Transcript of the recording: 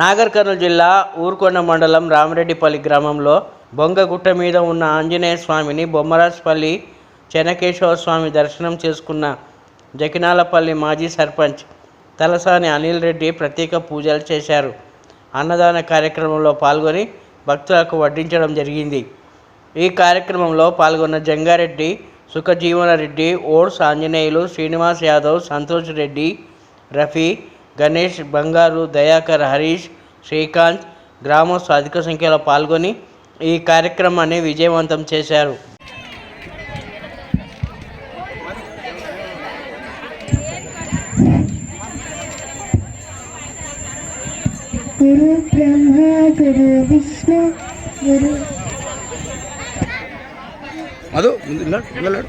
నాగర్ కర్నూలు జిల్లా ఊరుకొండ మండలం రామరెడ్డిపల్లి గ్రామంలో బొంగగుట్ట మీద ఉన్న ఆంజనేయ స్వామిని బొమ్మరాజపల్లి చెనకేశ్వర స్వామి దర్శనం చేసుకున్న జకినాలపల్లి మాజీ సర్పంచ్ తలసాని అనిల్ రెడ్డి ప్రత్యేక పూజలు చేశారు. అన్నదాన కార్యక్రమంలో పాల్గొని భక్తులకు వడ్డించడం జరిగింది. ఈ కార్యక్రమంలో పాల్గొన్న జంగారెడ్డి సుఖజీవన రెడ్డి ఓడ్స్ ఆంజనేయులు శ్రీనివాస్ యాదవ్ సంతోష్ రెడ్డి రఫీ గణేష్ బంగారు దయాకర్ హరీష్ శ్రీకాంత్ గ్రామస్తు అధిక సంఖ్యలో పాల్గొని ఈ కార్యక్రమాన్ని విజయవంతం చేశారు. గురు బ్రహ్మ గురు విష్ణు గురు మధు ముందు ఇలా వెళ్ళాడు